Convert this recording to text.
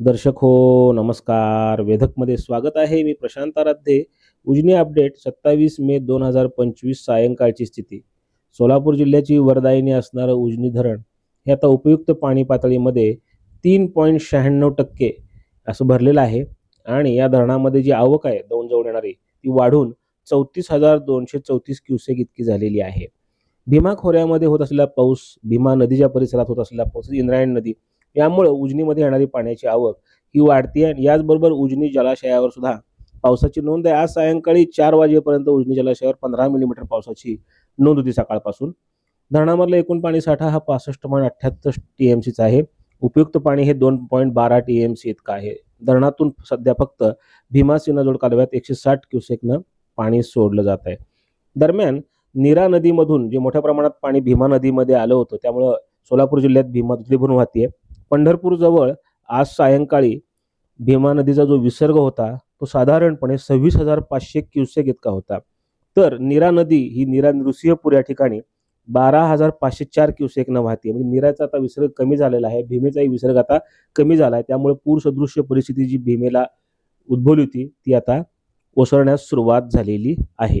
दर्शक हो नमस्कार. वेधकमध्ये स्वागत आहे मी प्रशांत आराध्ये. उजनी अपडेट सत्तावीस मे दोन हजार पंचवीस सायंकाळची स्थिती. सोलापूर जिल्ह्याची वरदायिनी असणारं उजनी धरण हे आता उपयुक्त पाणी पातळीमध्ये तीन पॉईंट शहाण्णव टक्के असं भरलेलं आहे आणि या धरणामध्ये जी आवक आहे दौंड जवळ येणारी ती वाढून चौतीस हजार दोनशे चौतीस क्युसेक इतकी झालेली आहे. भीमा खोऱ्यामध्ये होत असलेला पाऊस भीमा नदीच्या परिसरात होत असलेला पाऊस इंद्रायण नदी यामुळं उजनीमध्ये येणारी पाण्याची आवक ही वाढती आणि याचबरोबर उजनी जलाशयावर सुद्धा पावसाची नोंद आहे. आज सायंकाळी चार वाजेपर्यंत उजनी जलाशयावर पंधरा मिलीमीटर पावसाची नोंद होती सकाळपासून. धरणामधला एकूण पाणी साठा हा पासष्ट पॉईंट अठ्ठ्याहत्तर टी एम सीचा आहे. उपयुक्त पाणी हे दोन पॉईंट बारा टी एम सी इतकं आहे. धरणातून सध्या फक्त भीमा सिन्नरजोड कालव्यात एकशे साठ क्युसेकनं पाणी सोडलं जात आहे. दरम्यान नीरा नदीमधून जे मोठ्या प्रमाणात पाणी भीमा नदीमध्ये आलं होतं त्यामुळं सोलापूर जिल्ह्यात भीमा दुथडी भरून वाहतीये. पंढरपूरजवळ आज सायंकाळी भीमा नदीचा जो विसर्ग होता तो साधारणपणे सव्वीस हजार पाचशे क्युसेक इतका होता. तर नीरा नदी ही नीरा नृसिंहपूर या ठिकाणी बारा हजार पाचशे चार क्युसेकनं वाहते. म्हणजे नीराचा आता विसर्ग कमी झालेला आहे भीमेचाही विसर्ग आता कमी झाला आहे. त्यामुळे पूर सदृश्य परिस्थिती जी भीमेला उद्भवली होती ती आता ओसरण्यास सुरुवात झालेली आहे.